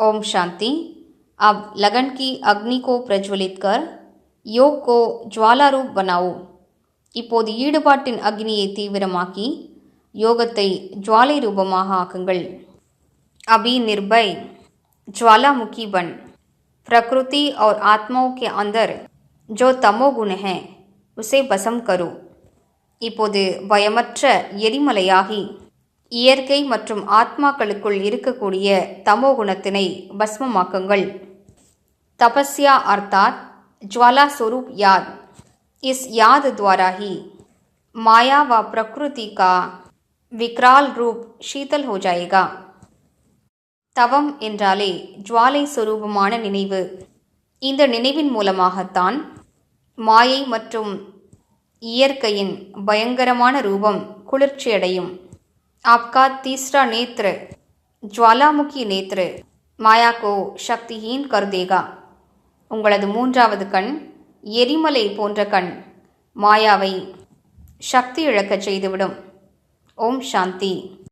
ओम शांति अब लगन की अग्नि को प्रज्वलित कर योग को ज्वालारूप बनाओ இப்போது ஈடுபாட்டின் அக்னியை தீவிரமாக்கி யோகத்தை ஜுவாலை ரூபமாக ஆக்குங்கள் अभी निर्भय ज्वालामुखी बन प्रकृति और आत्माओं के अंदर जो तमोगुण है उसे भस्म करो இப்போது பயமற்ற எரிமலையாகி இயற்கை மற்றும் ஆத்மாக்களுக்குள் இருக்கக்கூடிய தமோ குணத்தினை பஸ்மமாக்குங்கள் तपस्या अर्थात ज्वाला स्वरूप याद इस याद द्वारा ही माया व प्रकृति का विकराल रूप शीतल हो जाएगा தவம் என்றாலே ஜுவாலை சொரூபமான நினைவு இந்த நினைவின் மூலமாகத்தான் மாயை மற்றும் இயற்கையின் பயங்கரமான ரூபம் குளிர்ச்சியடையும் आपका तीसरा नेत्र ज्वालामुखी नेत्र माया को शक्तिहीन कर देगा உங்களது மூன்றாவது கண் எரிமலை போன்ற கண் மாயாவை சக்தி இழக்கச் செய்துவிடும் ஓம் சாந்தி